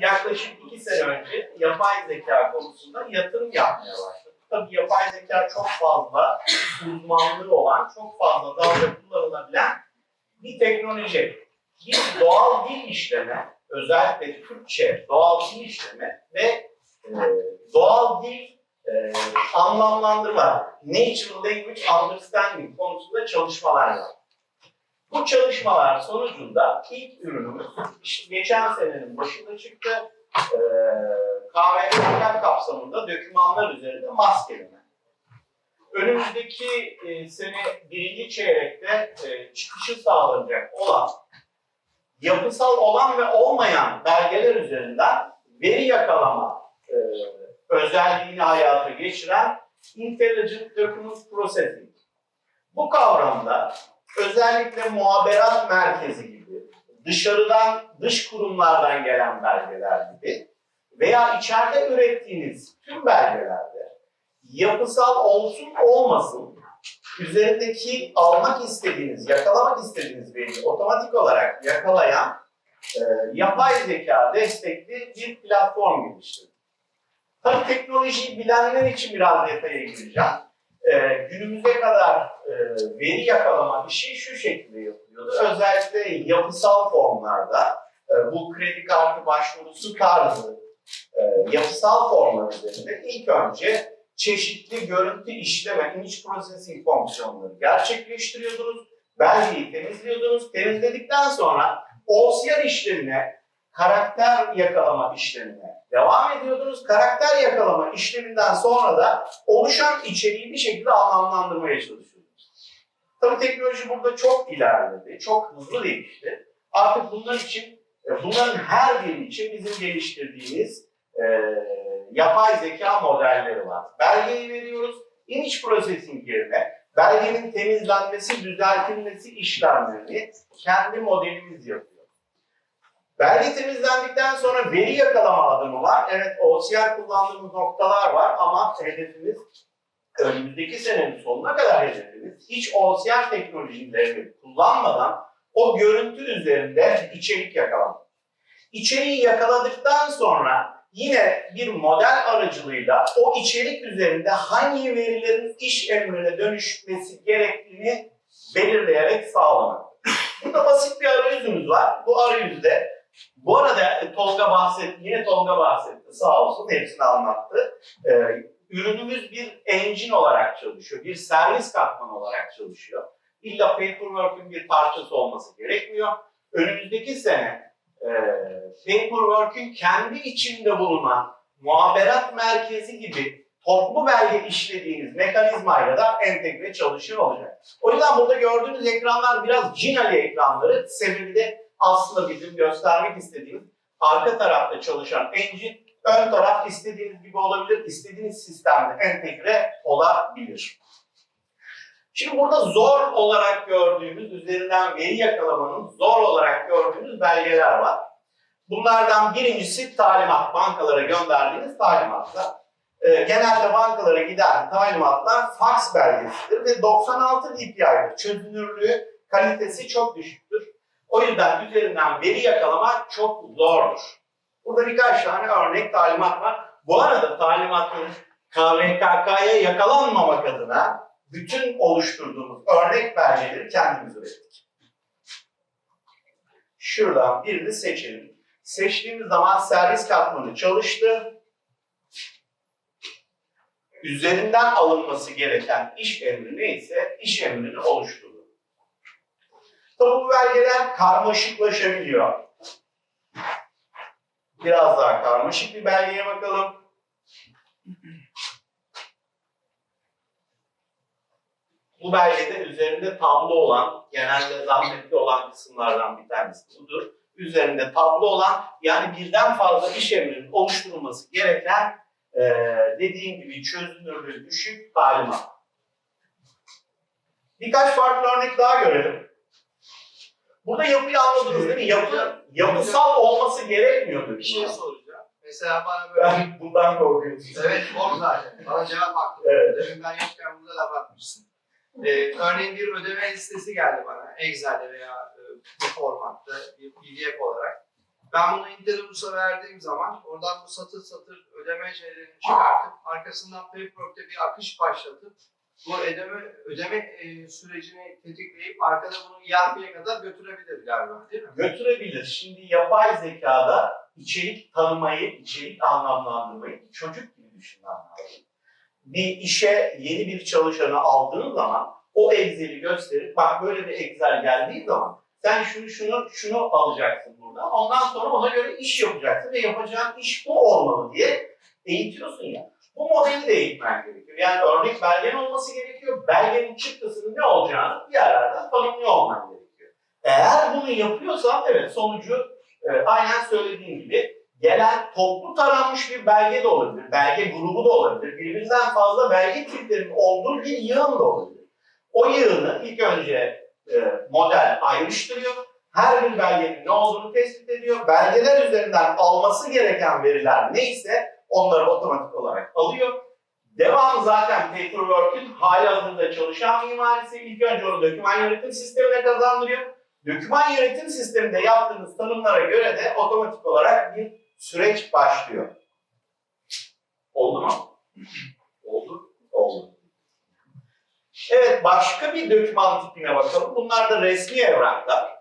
yaklaşık iki sene önce yapay zeka konusunda yatırım yapmaya başladık. Tabii yapay zeka çok fazla uzmanlığı olan, çok fazla dalda kullanılabilen bir teknoloji. Bir doğal dil işleme, özellikle Türkçe doğal dil işleme ve e, doğal dil e, anlamlandırma, natural language understanding konusunda çalışmalar yaptık. Bu çalışmalar sonucunda ilk ürünümüz işte geçen senenin başında çıktı. E, KVKK kapsamında dokümanlar üzerinde maskeleme. Önümüzdeki e, sene birinci çeyrekte e, çıkışı sağlanacak olan yapısal olan ve olmayan belgeler üzerinden veri yakalama e, özelliğini hayata geçiren Intelligent Document Processing. Bu kavramda özellikle muhaberat merkezi gibi, dışarıdan, dış kurumlardan gelen belgeler gibi veya içeride ürettiğiniz tüm belgelerde yapısal olsun olmasın üzerindeki almak istediğiniz, yakalamak istediğiniz veriyi otomatik olarak yakalayan e, yapay zeka destekli bir platform geliştirdik. Tabii teknolojiyi bilenler için biraz detaya gireceğim. E, günümüze kadar e, veri yakalama işi şu şekilde yapılıyordu. Özellikle yapısal formlarda e, bu kredi kartı başvurusu tarzı e, yapısal formlar üzerinde ilk önce çeşitli görüntü işleme, image processing fonksiyonları gerçekleştiriyordunuz. Belgeyi temizliyordunuz. Temizledikten sonra OCR işlemine, karakter yakalama işlemine devam ediyordunuz. Karakter yakalama işleminden sonra da oluşan içeriği bir şekilde anlamlandırmaya çalışıyordunuz. Tabii teknoloji burada çok ilerledi, çok hızlı değişti. Artık bunlar için, e, bunların her biri için bizim geliştirdiğimiz e, yapay zeka modelleri var. Belgeyi veriyoruz, image processing yerine belgenin temizlenmesi, düzeltilmesi işlemlerini kendi modelimiz yapıyor. Belge temizlendikten sonra veri yakalama adımı var. Evet OCR kullandığımız noktalar var ama hedefimiz önümüzdeki senenin sonuna kadar hedefimiz hiç OCR teknolojilerini kullanmadan o görüntü üzerinde içerik yakalamak. İçeriği yakaladıktan sonra yine bir model aracılığıyla o içerik üzerinde hangi verilerin iş emrine dönüşmesi gerektiğini belirleyerek sağlamak. Burada basit bir arayüzümüz var. Bu arayüzde bu arada Tolga bahsetti, yine Tolga bahsetti sağ olsun hepsini anlattı. Ee, ürünümüz bir engine olarak çalışıyor, bir servis katmanı olarak çalışıyor. İlla Paperwork'ün bir parçası olması gerekmiyor. Önümüzdeki sene e, Paperwork'ün kendi içinde bulunan muhaberat merkezi gibi toplu belge işlediğiniz mekanizmayla da entegre çalışıyor olacak. O yüzden burada gördüğünüz ekranlar biraz Cinali ekranları. Sebebi de aslında bizim göstermek istediğimiz arka tarafta çalışan engine, ön taraf istediğiniz gibi olabilir, istediğiniz sistemde entegre olabilir. Şimdi burada zor olarak gördüğümüz, üzerinden veri yakalamanın zor olarak gördüğümüz belgeler var. Bunlardan birincisi talimat, bankalara gönderdiğiniz talimatlar. Ee, genelde bankalara giden talimatlar fax belgesidir ve 96 dpi'dir. Çözünürlüğü, kalitesi çok düşüktür. O yüzden üzerinden veri yakalamak çok zordur. Burada birkaç tane örnek talimat var. Bu arada talimatların KVKK'ya yakalanmamak adına bütün oluşturduğumuz örnek belgeleri kendimiz ürettik. Şuradan birini seçelim. Seçtiğimiz zaman servis katmanı çalıştı. Üzerinden alınması gereken iş emri neyse iş emrini oluşturdu. Tabi bu belgeler karmaşıklaşabiliyor. Biraz daha karmaşık bir belgeye bakalım. Bu belgede üzerinde tablo olan, genelde zahmetli olan kısımlardan bir tanesi budur. Üzerinde tablo olan, yani birden fazla iş emrinin oluşturulması gereken, e, dediğim gibi çözünürlüğü düşük talimat. Birkaç farklı örnek daha görelim. Burada yapıyı anladınız değil mi? Yapı, yapısal olması gerekmiyordu. Bir şey soracağım. Mesela bana böyle Ben bundan korkuyorum. Evet, o zaten. Bana cevap hakkı. Evet. Demin ben yokken burada da bakmışsın. Ee, örneğin bir ödeme listesi geldi bana. Excel'de veya e, bir formatta, bir PDF olarak. Ben bunu Interrobus'a verdiğim zaman oradan bu satır satır ödeme şeylerini çıkartıp arkasından Paperwork'te bir akış başlatıp bu ödeme ödeme e, sürecini tetikleyip arkada bunu ERP'ye kadar götürebilir galiba değil mi? götürebilir. Şimdi yapay zekada içerik tanımayı, içerik anlamlandırmayı çocuk gibi düşünmen lazım. Bir işe yeni bir çalışanı aldığın zaman o Excel'i gösterip bak böyle bir Excel geldiği zaman sen şunu şunu şunu alacaksın burada. Ondan sonra ona göre iş yapacaksın ve yapacağın iş bu olmalı diye eğitiyorsun ya. Bu modeli de eğitmen gerekiyor. Yani örnek belgen olması gerekiyor. Belgenin çıktısının ne olacağını bir yerlerden tanımlıyor olman gerekiyor. Eğer bunu yapıyorsan evet sonucu e, aynen söylediğim gibi gelen toplu taranmış bir belge de olabilir. Belge grubu da olabilir. Birbirinden fazla belge tiplerinin olduğu bir yığın da olabilir. O yığını ilk önce e, model ayrıştırıyor. Her bir belgenin ne olduğunu tespit ediyor. Belgeler üzerinden alması gereken veriler neyse onları otomatik olarak alıyor. Devam zaten Paperwork'ün hali hazırda çalışan mimarisi. İlk önce onu doküman yönetim sistemine kazandırıyor. Doküman yönetim sisteminde yaptığınız tanımlara göre de otomatik olarak bir süreç başlıyor. Oldu mu? Oldu. Oldu. Evet, başka bir doküman tipine bakalım. Bunlar da resmi evraklar.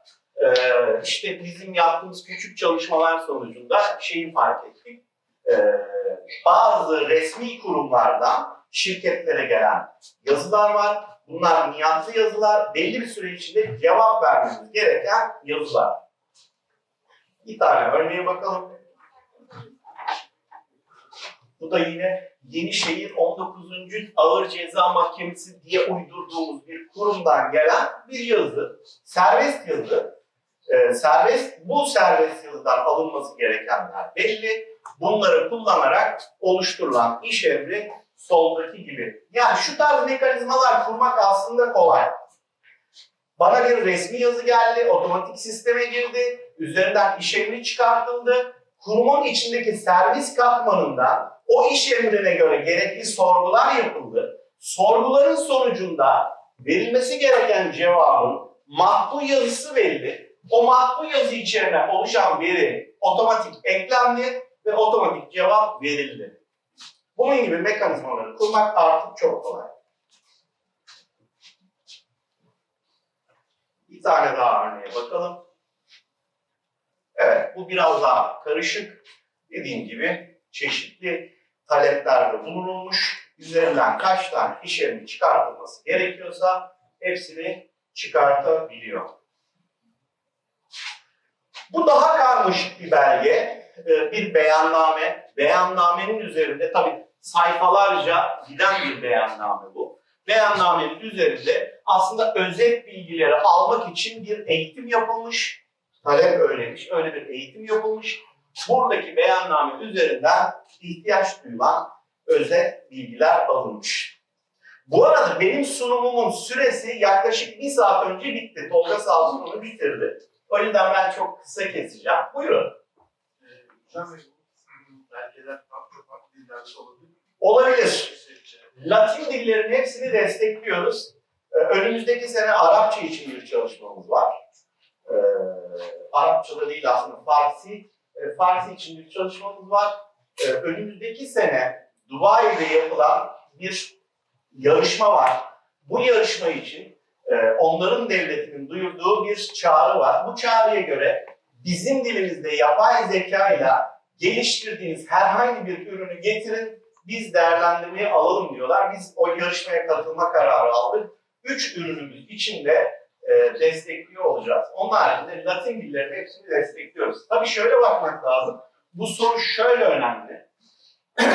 Ee, işte bizim yaptığımız küçük çalışmalar sonucunda şeyi fark ettik. Ee, bazı resmi kurumlardan şirketlere gelen yazılar var. Bunlar niyatlı yazılar. Belli bir süre içinde cevap vermemiz gereken yazılar. Bir tane örneğe bakalım. Bu da yine Yenişehir 19. Ağır Ceza Mahkemesi diye uydurduğumuz bir kurumdan gelen bir yazı. Serbest yazı. Ee, serbest, bu serbest yazıdan alınması gerekenler belli. Bunları kullanarak oluşturulan iş emri soldaki gibi. Yani şu tarz mekanizmalar kurmak aslında kolay. Bana bir resmi yazı geldi, otomatik sisteme girdi, üzerinden iş emri çıkartıldı. Kurumun içindeki servis katmanında o iş emrine göre gerekli sorgular yapıldı. Sorguların sonucunda verilmesi gereken cevabın matbu yazısı verildi. O matbu yazı içerine oluşan veri otomatik eklendi ve otomatik cevap verildi. Bunun gibi mekanizmaları kurmak artık çok kolay. Bir tane daha örneğe bakalım. Evet, bu biraz daha karışık. Dediğim gibi çeşitli taleplerde bulunulmuş. Üzerinden kaç tane iş yerinin çıkartılması gerekiyorsa hepsini çıkartabiliyor. Bu daha karmaşık bir belge, e, bir beyanname. Beyannamenin üzerinde tabii sayfalarca giden bir beyanname bu. Beyannamenin üzerinde aslında özet bilgileri almak için bir eğitim yapılmış. Talep öylemiş, öyle bir eğitim yapılmış. Buradaki beyanname üzerinden ihtiyaç duyulan özet bilgiler alınmış. Bu arada benim sunumumun süresi yaklaşık bir saat önce bitti. Tolga olsun onu bitirdi. O yüzden ben çok kısa keseceğim. Buyurun. Hocam belgeler farklı farklı dillerde olabilir. Latin dillerin hepsini destekliyoruz. Ee, Önümüzdeki sene Arapça için bir çalışmamız var. Ee, Arapça da değil aslında Farsi. Ee, Farsi için bir çalışmamız var. Ee, önümüzdeki sene Dubai'de yapılan bir yarışma var. Bu yarışma için e, onların devletinin duyurduğu bir çağrı var. Bu çağrıya göre bizim dilimizde yapay zeka ile geliştirdiğiniz herhangi bir ürünü getirin, biz değerlendirmeye alalım diyorlar. Biz o yarışmaya katılma kararı aldık. Üç ürünümüz içinde e, destekliyor olacağız. Onun haricinde Latin dillerin hepsini destekliyoruz. Tabii şöyle bakmak lazım. Bu soru şöyle önemli.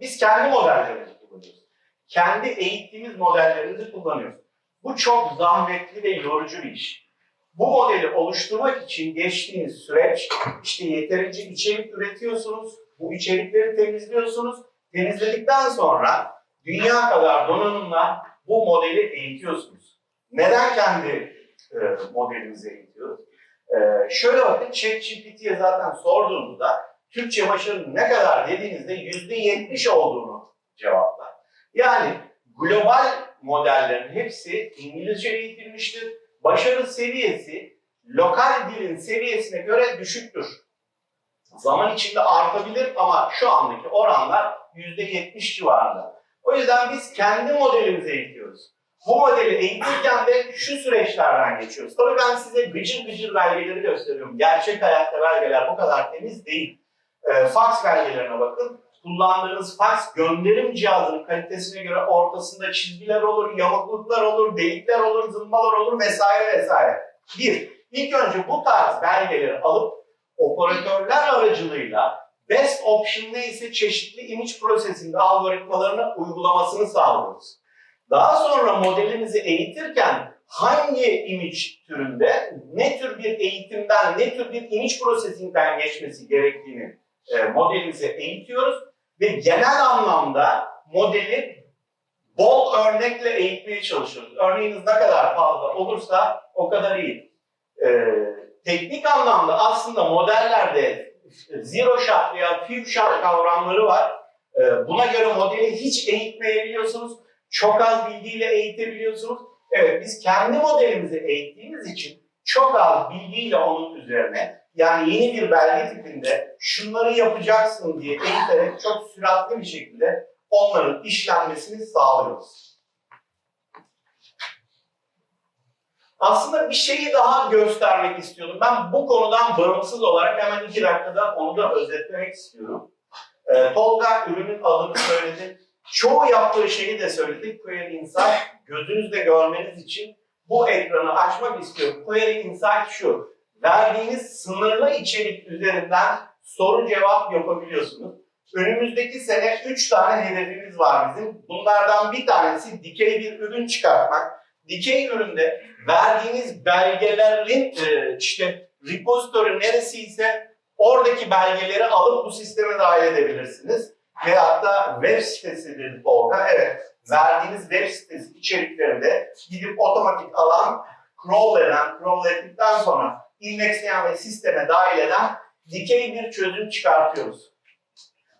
biz kendi modellerimizi kullanıyoruz. Kendi eğittiğimiz modellerimizi kullanıyoruz. Bu çok zahmetli ve yorucu bir iş. Bu modeli oluşturmak için geçtiğiniz süreç işte yeterince içerik üretiyorsunuz, bu içerikleri temizliyorsunuz. Temizledikten sonra dünya kadar donanımla bu modeli eğitiyorsunuz. Neden kendi e, modelimizi eğitiyoruz? E, şöyle bakın, ChatGPT'ye zaten sorduğunuzda Türkçe başarının ne kadar dediğinizde yüzde yetmiş olduğunu cevaplar. Yani global modellerin hepsi İngilizce eğitilmiştir. Başarı seviyesi lokal dilin seviyesine göre düşüktür. Zaman içinde artabilir ama şu andaki oranlar %70 civarında. O yüzden biz kendi modelimizi eğitiyoruz. Bu modeli eğitirken de şu süreçlerden geçiyoruz. Tabii ben size gıcır gıcır belgeleri gösteriyorum. Gerçek hayatta belgeler bu kadar temiz değil. E, fax belgelerine bakın. Kullandığınız fax gönderim cihazının kalitesine göre ortasında çizgiler olur, yamukluklar olur, delikler olur, zımbalar olur vesaire vesaire. Bir, ilk önce bu tarz belgeleri alıp operatörler aracılığıyla best option neyse çeşitli image processing algoritmalarını uygulamasını sağlıyoruz. Daha sonra modelimizi eğitirken hangi image türünde ne tür bir eğitimden, ne tür bir image processing'den geçmesi gerektiğini e, modelimize eğitiyoruz ve genel anlamda modeli bol örnekle eğitmeye çalışıyoruz. Örneğiniz ne kadar fazla olursa o kadar iyi. E, teknik anlamda aslında modellerde zero shot veya few shot kavramları var. E, buna göre modeli hiç eğitmeyebiliyorsunuz. Çok az bilgiyle eğitebiliyorsunuz. Evet biz kendi modelimizi eğittiğimiz için çok az bilgiyle onun üzerine yani yeni bir belge tipinde şunları yapacaksın diye eğiterek çok süratli bir şekilde onların işlenmesini sağlıyoruz. Aslında bir şeyi daha göstermek istiyordum. Ben bu konudan bağımsız olarak hemen iki dakikada onu da özetlemek istiyorum. Ee, Tolga ürünün adını söyledi. Çoğu yaptığı şeyi de söyledi. Query Insight gözünüzle görmeniz için bu ekranı açmak istiyorum. Query Insight şu. Verdiğiniz sınırlı içerik üzerinden soru cevap yapabiliyorsunuz. Önümüzdeki sene 3 tane hedefimiz var bizim. Bunlardan bir tanesi dikey bir ürün çıkartmak. Dikey üründe verdiğiniz belgelerin e, işte repository neresiyse oradaki belgeleri alıp bu sisteme dahil edebilirsiniz. Veyahut da web sitesidir Tolga. Evet, verdiğiniz web sitesi içeriklerinde gidip otomatik alan crawl eden, crawl ettikten sonra indeksleyen ve sisteme dahil eden dikey bir çözüm çıkartıyoruz.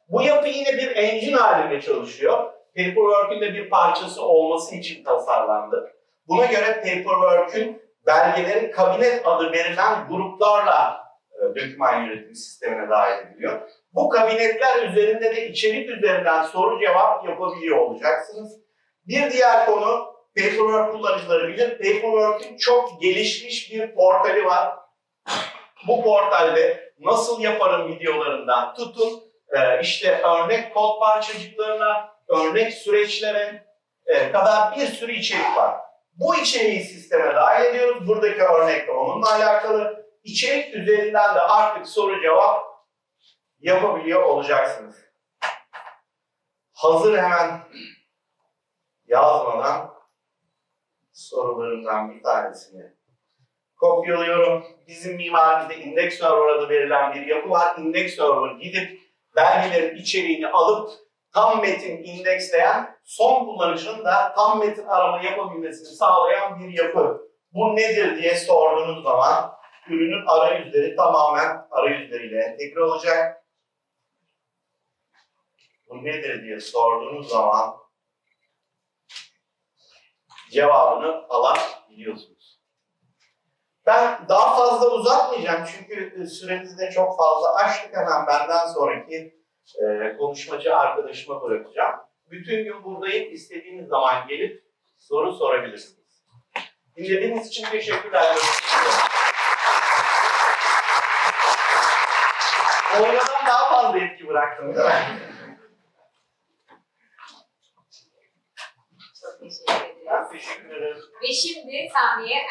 Bu yapı yine bir engine halinde çalışıyor. Paperwork'ün de bir parçası olması için tasarlandı. Buna göre Paperwork'ün belgeleri kabinet adı verilen gruplarla e, doküman yönetim sistemine dahil ediliyor. Bu kabinetler üzerinde de içerik üzerinden soru cevap yapabiliyor olacaksınız. Bir diğer konu Paperwork kullanıcıları bilir. Paperwork'ün çok gelişmiş bir portali var. Bu portalde nasıl yaparım videolarından tutun e, işte örnek kod parçacıklarına, örnek süreçlere e, kadar bir sürü içerik var. Bu içeriği sisteme dahil ediyoruz. Buradaki örnek de onunla alakalı. İçerik üzerinden de artık soru cevap yapabiliyor olacaksınız. Hazır hemen yazmadan sorularımdan bir tanesini kopyalıyorum. Bizim mimarimizde index server adı verilen bir yapı var. Index server gidip belgelerin içeriğini alıp tam metin indeksleyen son kullanıcının da tam metin arama yapabilmesini sağlayan bir yapı. Bu nedir diye sorduğunuz zaman ürünün arayüzleri tamamen arayüzleriyle entegre olacak. Bu nedir diye sorduğunuz zaman cevabını alabiliyorsunuz. Ben daha fazla uzatmayacağım çünkü e, süremizi de çok fazla aştık hemen benden sonraki e, konuşmacı arkadaşıma bırakacağım. Bütün gün buradayım. İstediğiniz zaman gelip soru sorabilirsiniz. Dinlediğiniz için teşekkürler. Oynadan daha fazla etki bıraktım değil mi? Çok teşekkür ederiz. Ben teşekkür ederim. Ve şimdi sahneye